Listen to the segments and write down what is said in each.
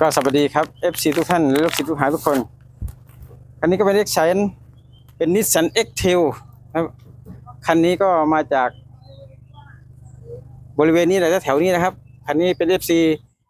ก็สวัสดีครับ FC ทุกท่านและลูกศิษย์ลูกหาทุกคน คันนี้ก็เป็น X ชันเป็นนิสสัน X t a i l ครับคันนี้ก็มาจากบริเวณนี้แหละแถวนี้นะครับ คันนี้เป็น FC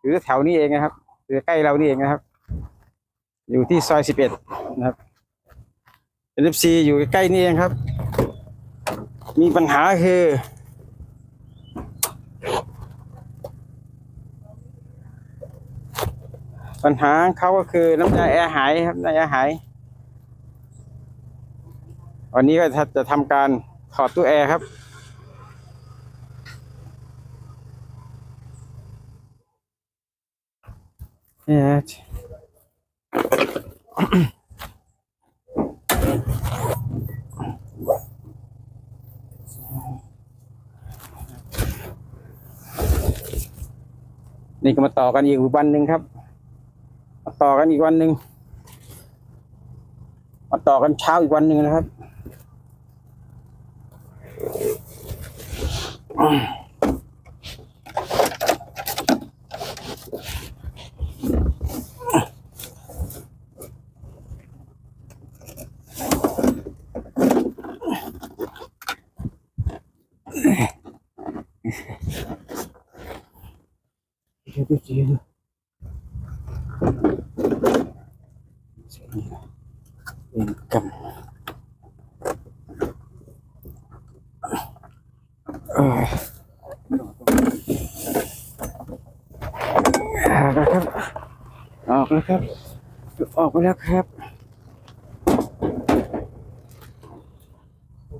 อยู่แถวนี้เองนะครับอยู่ใกล้เรานี่เองนะครับ อยู่ที่ซอย 11 นะครับเป็น FC อยู่ใกล้นี่เองครับ มีปัญหาคือ ปัญหาเขาก็คือน้ำยาแอร์หายครับน้ำยาแอร์หาย วันนี้ก็จะทำการถอดตู้แอร์ครับเนี่ฮะนี่ก็มาต่อกันอีกวันหนึ่งครับ ต่อกันอีกวันหนึ่งมาต่อกันเช้าอีกวันหนึ่งนะครับเดี๋ยวเดี๋ยวเดี๋ยวเป็นกำเอ่อออกแล้วครับ ออกแล้วครับ ออก ไปแล้วครับ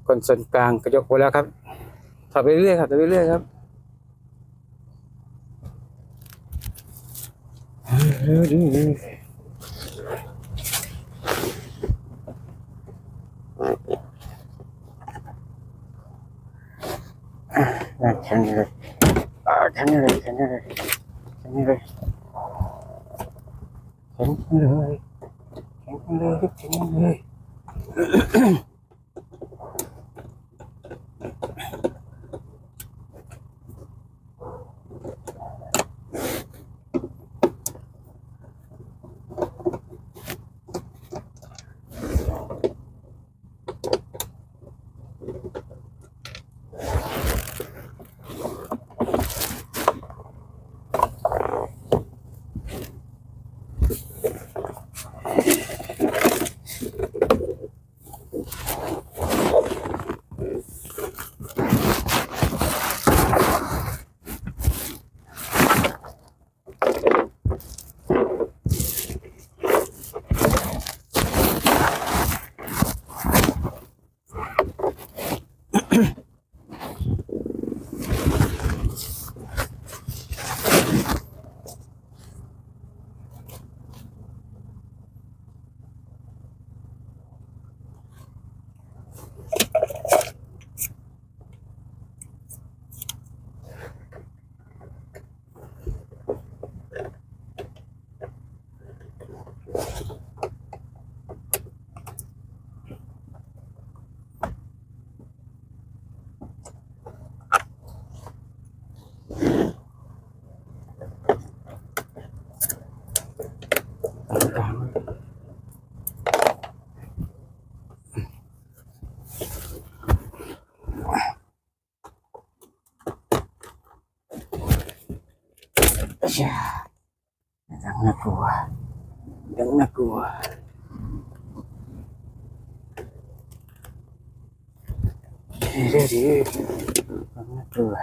คนส่วนกลางกระยกไปแล้วครับถอดไปเรื่อยครับถอดไปเรื่อยครับอะแข็งเลยอ่าแข็งเลยแข็งเลย อย่าดังน่ากลัวดังน่ากลัวเดี๋ยวเดี๋ยวดังน่ากลัว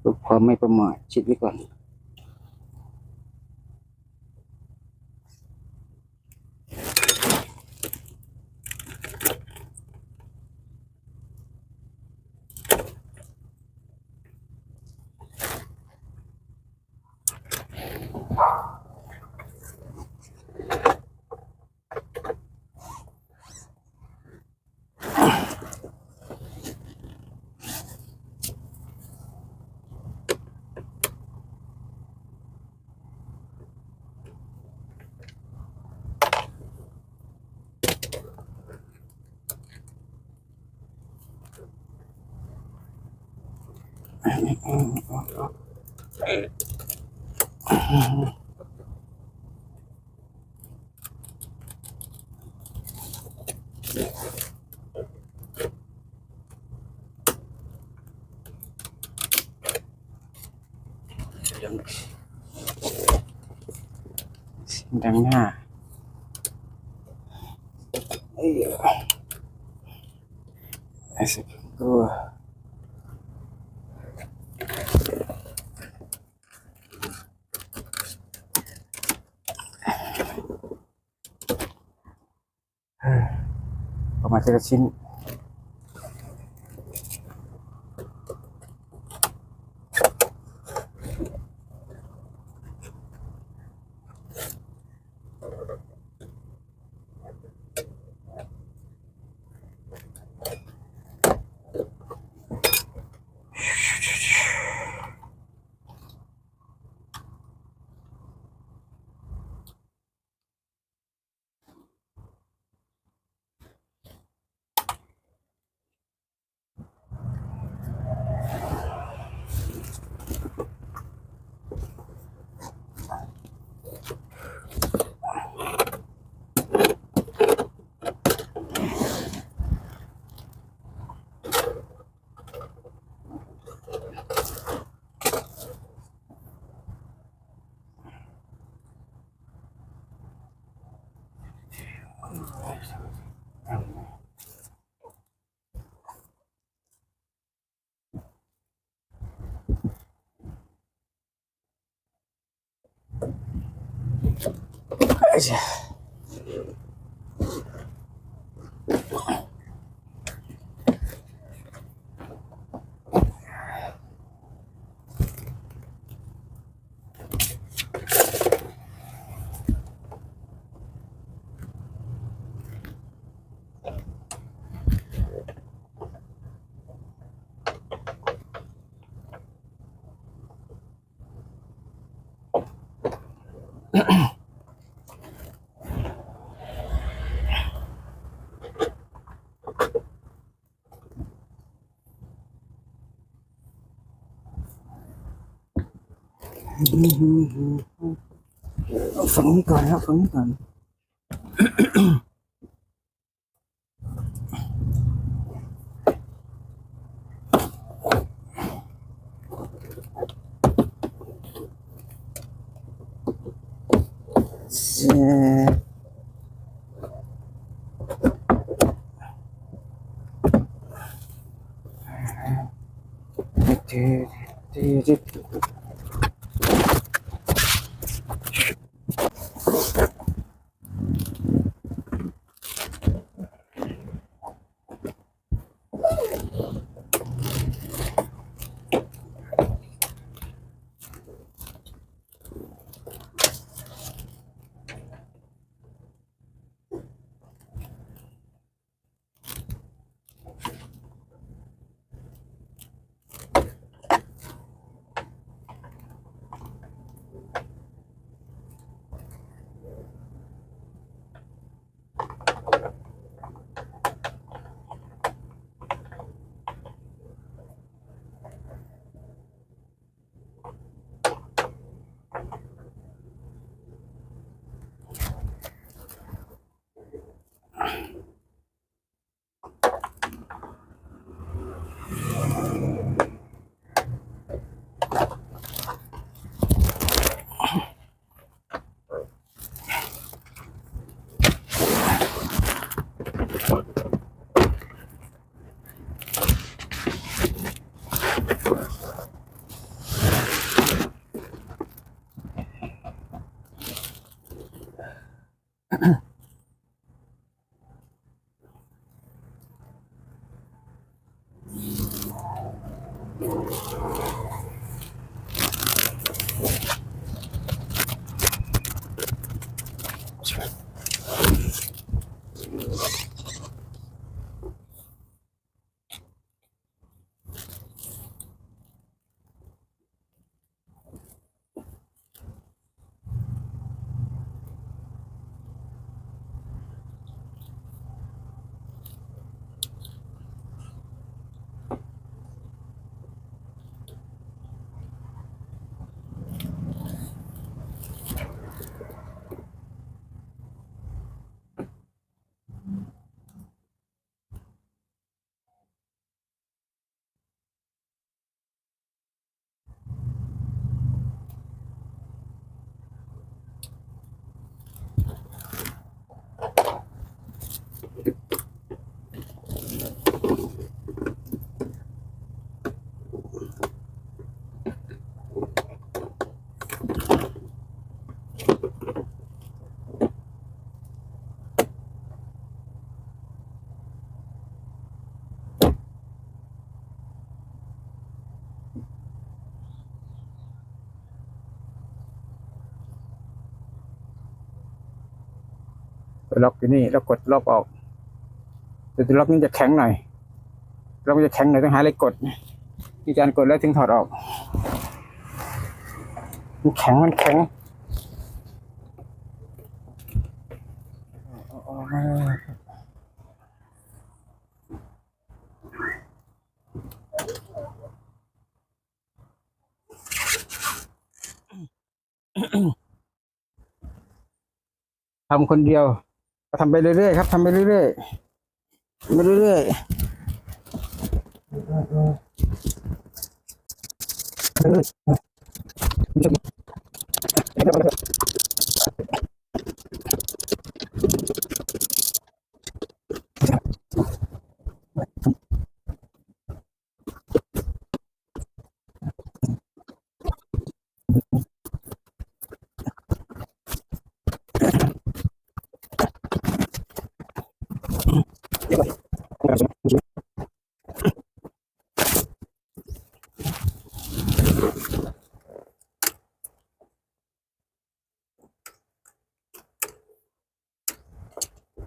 เพื่อความ ไม่ประมาทชิดไว้ก่อน เสียงดัง หน้า เอ้ ยไอ้สักตัว ประมาณทีละชิ้น ไอ้เจ้าเอาฝั่งนี้ก่อนครับฝั่งนี้ก่อนเอ่อเดี๋ยว เตัวล็อกอยู่นี่แล้วกดล็อกออกแต่ตัวล็อกนี่จะแข็งหน่อยล็อกจะแข็งหน่อยต้องหาอะไรกดมีการกดแล้วถึงถอดออกมันแข็งมันแข็งเอาออกมาทำคนเดียว ทำไปเรื่อยๆครับทำไปเรื่อยๆทำไปเรื่อยๆ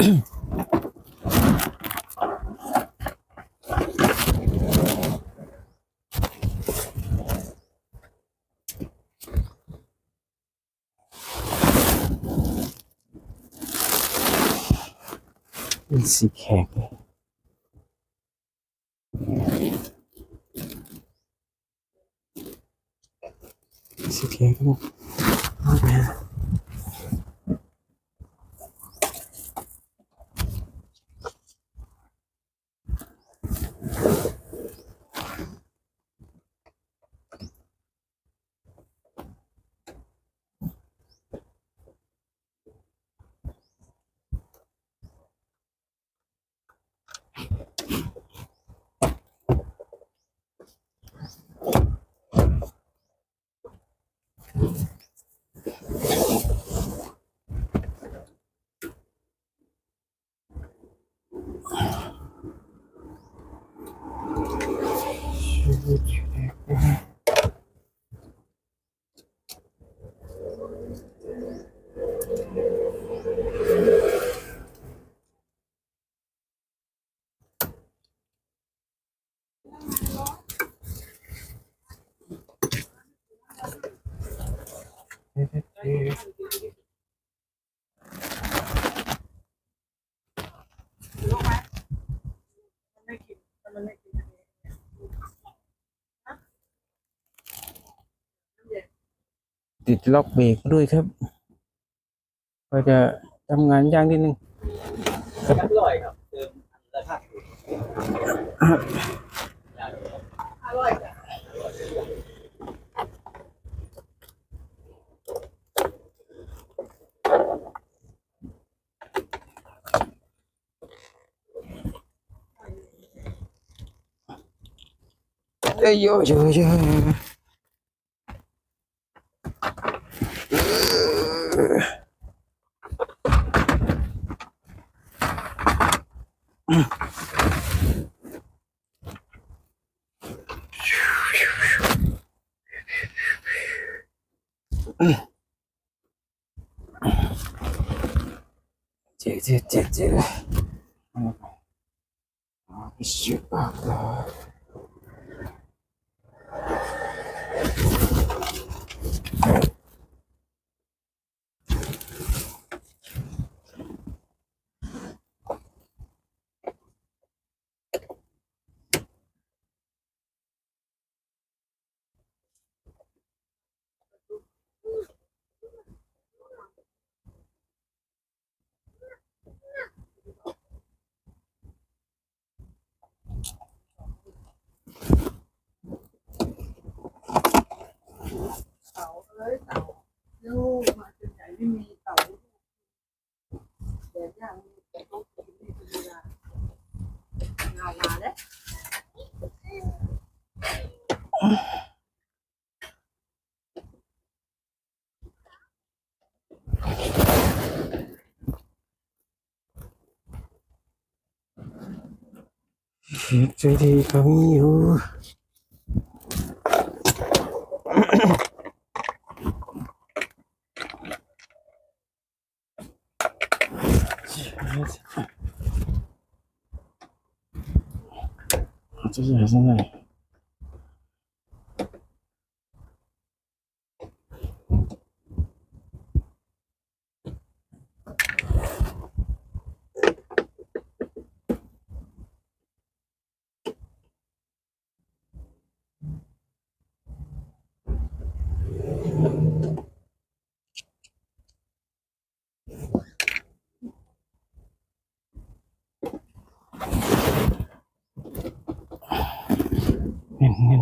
เป็น ติดล็อกเบรกด้วยครับ ก็จะทำงานยากนิดนึงยักร้อยครับเติมราคาถูกเอ้ยโยโยโย เ気をつけていかみよう。気をつ。だね。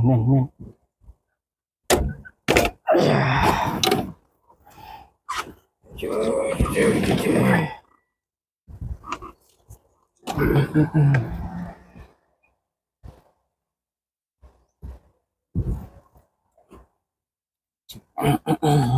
แม่นแม่นอืม